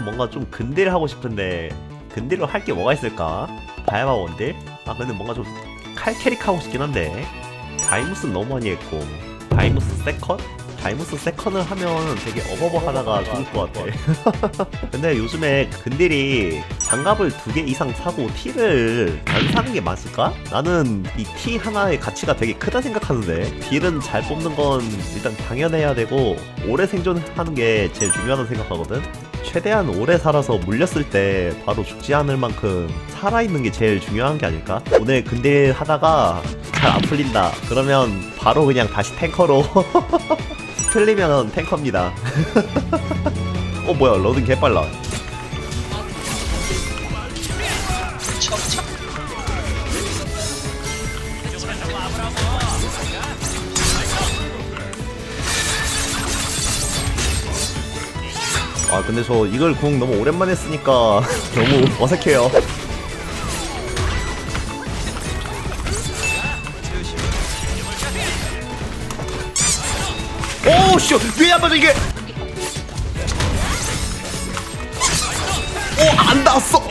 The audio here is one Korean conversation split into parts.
나는 뭔가 좀 근딜 하고 싶은데 근딜로 할 게 뭐가 있을까? 바야바 원딜? 아 근데 뭔가 좀 칼캐릭 하고 싶긴 한데 다이무스 너무 많이 했고 다이무스 세컨? 다이무스 세컨을 하면 되게 어버버 하다가 죽을 것 같아 근데 요즘에 근딜이 장갑을 두 개 이상 사고 티를 안 사는 게 맞을까? 나는 이 티 하나의 가치가 되게 크다 생각하는데 딜은 잘 뽑는 건 일단 당연해야 되고 오래 생존하는 게 제일 중요하다고 생각하거든 최대한 오래 살아서 물렸을 때 바로 죽지 않을 만큼 살아있는 게 제일 중요한 게 아닐까? 오늘 근딜 하다가 잘 안 풀린다. 그러면 바로 그냥 다시 탱커로 틀리면 탱커입니다. 어 뭐야 로딩 개빨라 아 근데 저 이걸 궁 너무 오랜만에 쓰니까 너무 어색해요. 오씨 왜안 맞아 이게. 오안 닿았어.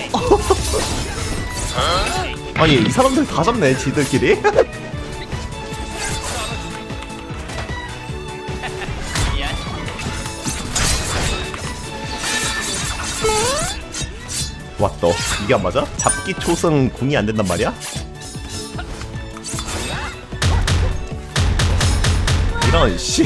아니 이 사람들 다 잡네 지들끼리 왔다. 이게 안 맞아? 잡기 초승 궁이 안 된단 말이야? 이런 씨.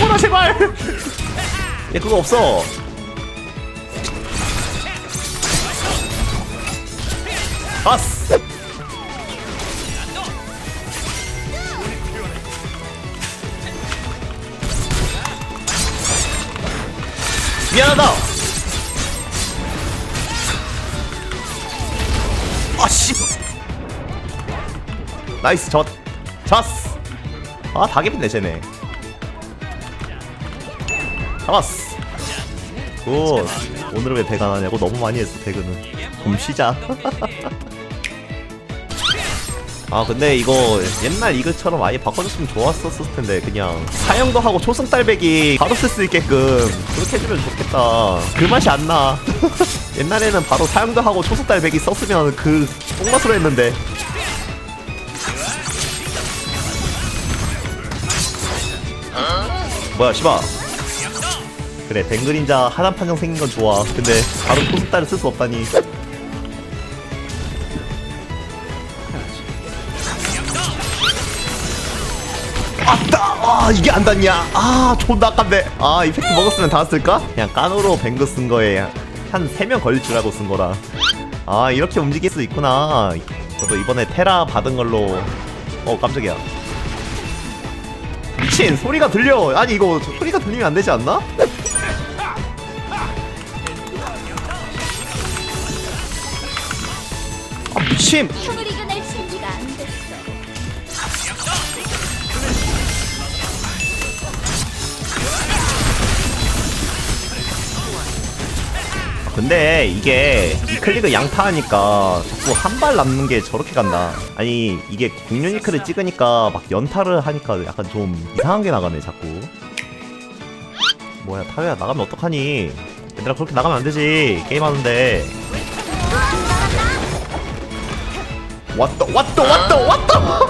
뭐라 제발! 얘 그거 없어 아스 미안하다. 아씨. 나이스 젖 졌어 아 다개빈네 쟤네. 잡았어. 굿. 오늘은 왜 배가 나냐고? 너무 많이 했어 배그는. 좀 쉬자 아 근데 이거 옛날 이글처럼 아예 바꿔줬으면 좋았었을 텐데 그냥 사형도 하고 초승 딸배기 바로 쓸 수 있게끔 그렇게 해주면 좋겠다. 그 맛이 안나. 옛날에는 바로 사형도 하고 초승 딸배기 썼으면 그 똥맛으로 했는데. 뭐야 씨발. 그래 뱅그린자 하단 판정 생긴 건 좋아. 근데 바로 초승 딸을 쓸 수 없다니 아 이게 안 닿냐? 아 존나 아깝네 아 이펙트 먹었으면 닿았을까? 그냥 깐으로 뱅그 쓴 거에 한 3명 걸릴 줄 알고 쓴 거라 아 이렇게 움직일 수 있구나 저도 이번에 테라 받은 걸로 어 깜짝이야 미친 소리가 들려 아니 이거 소리가 들리면 안 되지 않나? 아 미친. 근데 이게 이 클릭을 양타하니까 자꾸 한 발 남는 게 저렇게 간다. 아니 이게 공유니크를 찍으니까 막 연타를 하니까 약간 좀 이상한 게 나가네 자꾸. 뭐야 타요야 나가면 어떡하니? 얘들아 그렇게 나가면 안 되지 게임하는데. 왔다 왔다 왔다 왔다.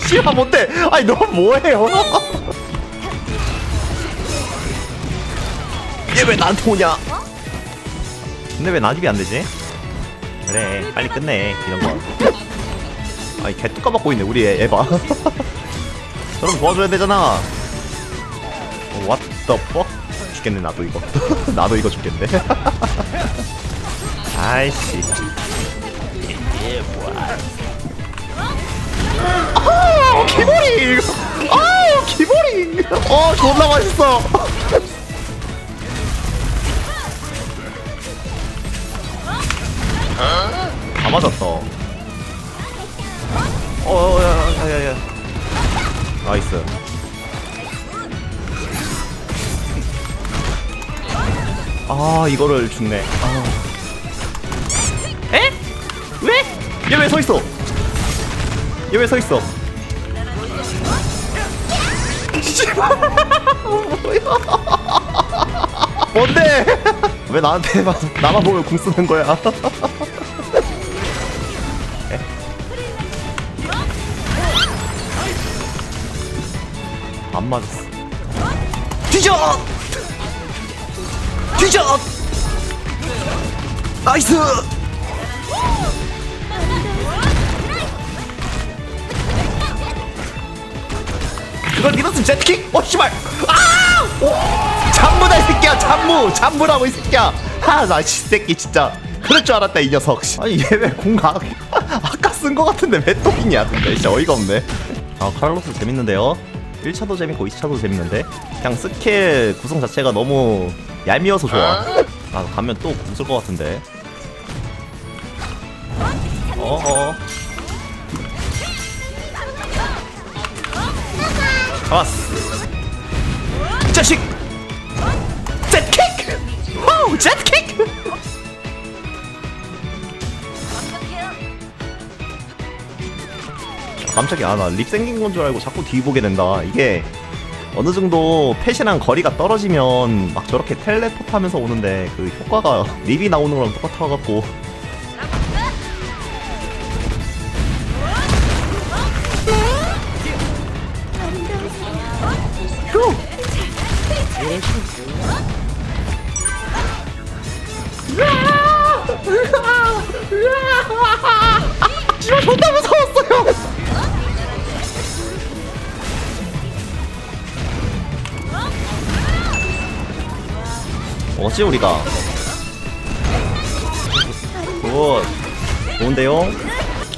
씨발 뭔데? 아니 너 뭐해요? 얘 왜 나한테 오냐? 근데 왜 난입이 안 되지? 그래 빨리 끝내 이런 거. 아니 개뚜까 맞고 있네 우리 애, 에바 저럼 도와줘야 되잖아. 어, What the fuck? 죽겠네 나도 이거. 나도 이거 죽겠네. 아이씨. 아 기보링! 아 기보링! 어 존나 맛있어 아 이거를 죽네 아. 에? 왜? 얘 왜 서 있어 얘 왜 서 있어 뭔데 왜 나한테만 나만 보면 궁 쓰는 거야 에? 안 맞았어 뒤져 뒤져 나이스! 그걸 믿었으면 제트킥? 어 씨발! 아! 오! 잠무다 이 새끼야 잠무! 잠무라고 이 새끼야! 하나 새끼 진짜. 그럴 줄 알았다 이 녀석. 씨. 아니 얘 왜 공각 아까 쓴 거 같은데 왜 또 있냐 근데? 진짜 어이가 없네. 아 카를로스 재밌는데요? 1차도 재밌고 2차도 재밌는데? 그냥 스킬 구성 자체가 너무 얄미워서 좋아 아 가면 또 웃을 것 같은데. 어어. 잡았어. 이 자식! 와우 제트킥! 깜짝이야. 아, 나립 생긴 건 줄 알고 자꾸 뒤 보게 된다. 이게 어느 정도 펫이랑 거리가 떨어지면 막 저렇게 텔레포트 하면서 오는데 그 효과가 립이 나오는 거랑 똑같아갖고. 휴! 씨발 존나 무서웠어 어찌 우리가? 굿. 좋은데요?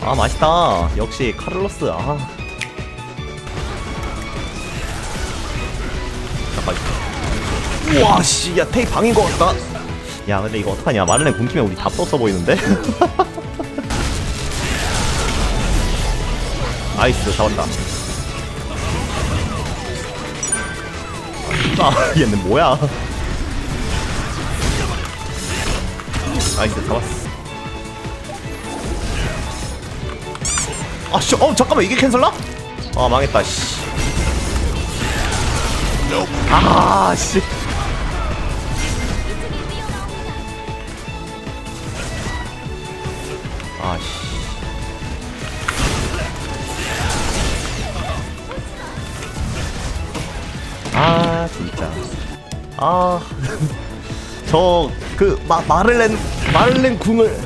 아 맛있다. 역시 카를로스 아. 잠깐 우와 씨야 테이 방인 것 같다. 야 근데 이거 어떡하냐? 마른에 굶기면 우리 다 떴어 보이는데? 나이스 잡았다. 아 얘는 뭐야 나이스 잡았어. 아씨 어 잠깐만 이게 캔슬라? 아 망했다 씨. 아씨. 아씨. 아 진짜. 아 저 그 마를렌 마를렌 궁을